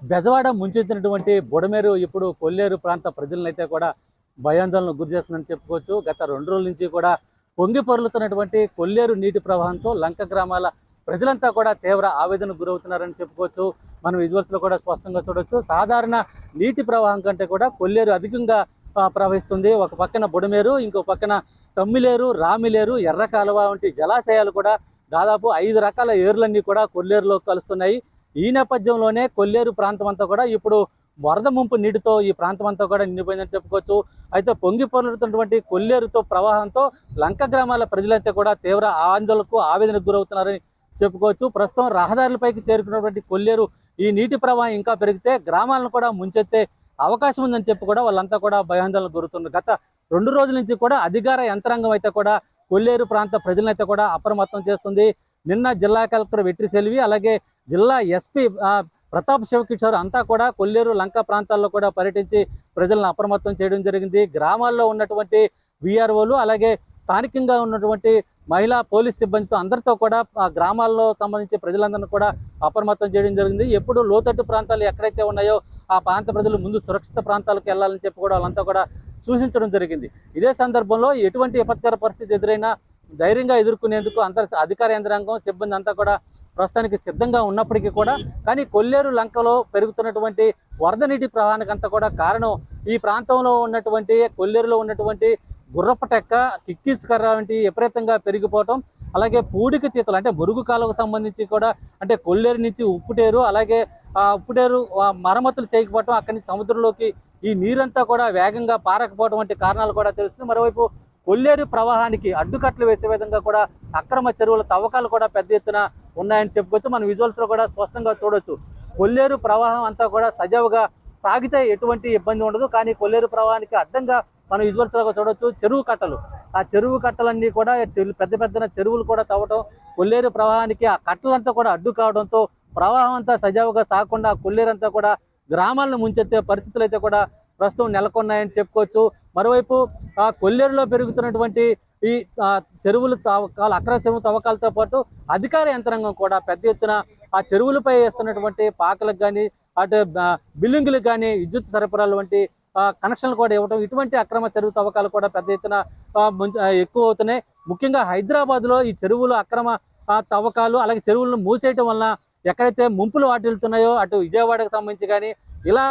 బెజవాడ ముంచెత్తినటువంటి బుడమేరు ఇప్పుడు కొల్లేరు ప్రాంత ప్రజలనైతే కూడా భయాందోళనకు గురి చేస్తుందని చెప్పుకోవచ్చు. గత రెండు రోజుల నుంచి కూడా పొంగి పొరులుతున్నటువంటి కొల్లేరు నీటి ప్రవాహంతో లంక గ్రామాల ప్రజలంతా కూడా తీవ్ర ఆవేదనకు గురవుతున్నారని చెప్పుకోవచ్చు. మనం విజువల్స్లో కూడా స్పష్టంగా చూడవచ్చు సాధారణ నీటి ప్రవాహం కంటే కూడా కొల్లేరు అధికంగా ప్రవహిస్తుంది. ఒక పక్కన బుడమేరు ఇంకో పక్కన తమ్మిలేరు రామిలేరు ఎర్ర కాలువ వంటి జలాశయాలు కూడా దాదాపు ఐదు రకాల ఏర్లన్నీ కూడా కొల్లేరులో కలుస్తున్నాయి. ఈ నేపథ్యంలోనే కొల్లేరు ప్రాంతం అంతా కూడా ఇప్పుడు వరద ముంపు నీటితో ఈ ప్రాంతం అంతా కూడా నిండిపోయిందని చెప్పుకోవచ్చు. అయితే పొంగి పొరుతున్నటువంటి కొల్లేరుతో ప్రవాహంతో లంక గ్రామాల ప్రజలైతే కూడా తీవ్ర ఆందోళనకు ఆవేదనకు గురవుతున్నారని చెప్పుకోవచ్చు. ప్రస్తుతం రహదారులపైకి చేరుకున్నటువంటి కొల్లేరు ఈ నీటి ప్రవాహం ఇంకా పెరిగితే గ్రామాలను కూడా ముంచెత్తే అవకాశం ఉందని చెప్పి కూడా వాళ్ళంతా కూడా భయాందోళన గురుతున్నారు గత రెండు రోజుల నుంచి కూడా అధికార యంత్రాంగం అయితే కూడా కొల్లేరు ప్రాంత ప్రజలనైతే కూడా అప్రమత్తం చేస్తుంది. నిన్న జిల్లా కలెక్టర్ వెట్రి సెల్వి అలాగే జిల్లా ఎస్పీ ప్రతాప్ శివకిషోర్ అంతా కూడా కొల్లేరు లంక ప్రాంతాల్లో కూడా పర్యటించి ప్రజలను అప్రమత్తం చేయడం జరిగింది. గ్రామాల్లో ఉన్నటువంటి విఆర్ఓలు అలాగే స్థానికంగా ఉన్నటువంటి మహిళా పోలీస్ సిబ్బందితో అందరితో కూడా ఆ గ్రామాల్లో సంబంధించి ప్రజలందరినీ కూడా అప్రమత్తం చేయడం జరిగింది. ఎప్పుడు లోతట్టు ప్రాంతాలు ఎక్కడైతే ఉన్నాయో ఆ ప్రాంత ప్రజలు ముందు సురక్షిత ప్రాంతాలకు వెళ్ళాలని చెప్పి కూడా వాళ్ళంతా కూడా సూచించడం జరిగింది. ఇదే సందర్భంలో ఎటువంటి విపత్కర పరిస్థితి ఎదురైనా ధైర్యంగా ఎదుర్కొనేందుకు అంత అధికార యంత్రాంగం సిబ్బంది అంతా కూడా ప్రస్తుతానికి సిద్ధంగా ఉన్నప్పటికీ కూడా కానీ కొల్లేరు లంకలో పెరుగుతున్నటువంటి వరద నీటి ప్రవాహానికంతా కూడా కారణం ఈ ప్రాంతంలో ఉన్నటువంటి కొల్లేరులో ఉన్నటువంటి గుర్రపటెక్క కిక్కీస్కర్ర వంటి విపరీతంగా పెరిగిపోవటం అలాగే పూడిక తీతలు అంటే మురుగు కాలువకు సంబంధించి కూడా అంటే కొల్లేరు నుంచి ఉప్పుటేరు అలాగే ఆ ఉప్పుటేరు మరమ్మతులు చేయకపోవటం అక్కడి నుంచి సముద్రంలోకి ఈ నీరంతా కూడా వేగంగా పారకపోవడం వంటి కారణాలు కూడా తెలుస్తుంది. మరోవైపు కొల్లేరు ప్రవాహానికి అడ్డుకట్లు వేసే విధంగా కూడా అక్రమ చెరువుల తవ్వకాలు కూడా పెద్ద ఎత్తున ఉన్నాయని చెప్పుకోవచ్చు. మనం విజువల్స్లో కూడా స్పష్టంగా చూడొచ్చు. కొల్లేరు ప్రవాహం అంతా కూడా సజావుగా సాగితే ఎటువంటి ఇబ్బంది ఉండదు. కానీ కొల్లేరు ప్రవాహానికి అడ్డంగా మనం విజువల్స్లో చూడవచ్చు చూడొచ్చు. చెరువు కట్టలు. ఆ చెరువు కట్టలన్నీ కూడా పెద్ద పెద్ద చెరువులు కూడా తవ్వటం కొల్లేరు ప్రవాహానికి ఆ కట్టలంతా కూడా అడ్డు కావడంతో ప్రవాహం అంతా సజావుగా సాగకుండా కొల్లేరంతా కొల్లేరు అంతా కూడా గ్రామాలను ముంచెత్తే పరిస్థితులు అయితే కూడా ప్రస్తుతం నెలకొన్నాయని చెప్పుకోవచ్చు. మరోవైపు ఆ కొల్లేరులో పెరుగుతున్నటువంటి ఈ చెరువులు తవ్వకాలు అక్రమ చెరువు తవ్వకాలతో పాటు అధికార యంత్రాంగం కూడా పెద్ద ఎత్తున ఆ చెరువులపై వేస్తున్నటువంటి పాకలకు కానీ అటు బిల్డింగులకు కానీ విద్యుత్ సరఫరాలు వంటి కనెక్షన్లు కూడా ఇవ్వడం ఇటువంటి అక్రమ చెరువు తవ్వకాలు కూడా పెద్ద ఎత్తున ఎక్కువ అవుతున్నాయి. ముఖ్యంగా హైదరాబాద్లో ఈ చెరువులు అక్రమ తవ్వకాలు అలాగే చెరువులను మూసేయటం వలన ఎక్కడైతే ముంపులు వాటిల్లుతున్నాయో అటు విజయవాడకు సంబంధించి కానీ ఇలా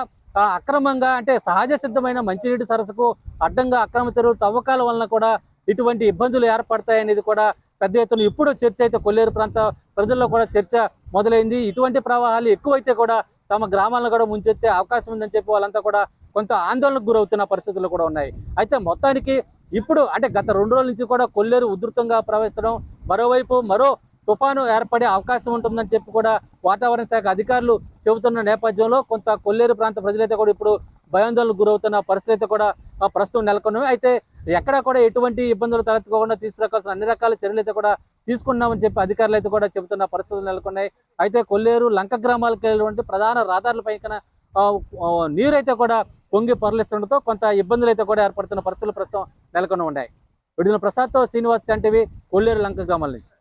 అక్రమంగా అంటే సహజ సిద్ధమైన మంచినీటి సరస్సుకు అడ్డంగా అక్రమ చెరువులు తవ్వకాల వలన కూడా ఇటువంటి ఇబ్బందులు ఏర్పడతాయనేది కూడా పెద్ద ఎత్తున ఇప్పుడు చర్చ అయితే కొల్లేరు ప్రాంత ప్రజల్లో కూడా చర్చ మొదలైంది. ఇటువంటి ప్రవాహాలు ఎక్కువైతే కూడా తమ గ్రామాలను కూడా ముంచెత్తే అవకాశం ఉందని చెప్పి వాళ్ళంతా కూడా కొంత ఆందోళనకు గురవుతున్న పరిస్థితులు కూడా ఉన్నాయి. అయితే మొత్తానికి ఇప్పుడు అంటే గత రెండు రోజుల నుంచి కూడా కొల్లేరు ఉధృతంగా ప్రవహించడం మరోవైపు మరో తుఫాను ఏర్పడే అవకాశం ఉంటుందని చెప్పి కూడా వాతావరణ శాఖ అధికారులు చెబుతున్న నేపథ్యంలో కొంత కొల్లేరు ప్రాంత ప్రజలైతే కూడా ఇప్పుడు భయాందోళనకు గురవుతున్న పరిస్థితి అయితే కూడా ప్రస్తుతం నెలకొన్నవి. అయితే ఎక్కడా కూడా ఎటువంటి ఇబ్బందులు తలెత్తుకోకుండా తీసుకురావాల్సిన అన్ని రకాల చర్యలు అయితే కూడా తీసుకున్నామని చెప్పి అధికారులు అయితే కూడా చెబుతున్న పరిస్థితులు నెలకొన్నాయి. అయితే కొల్లేరు లంక గ్రామాలకు వెళ్ళినటువంటి ప్రధాన రహదారుల పైన నీరైతే కూడా పొంగి పరలిస్తుండటంతో కొంత ఇబ్బందులు అయితే కూడా ఏర్పడుతున్న పరిస్థితులు ప్రస్తుతం నెలకొని ఉన్నాయి. విడుదల ప్రసాద్తో శ్రీనివాస్ టీవీ కొల్లేరు లంక గ్రామాల నుంచి.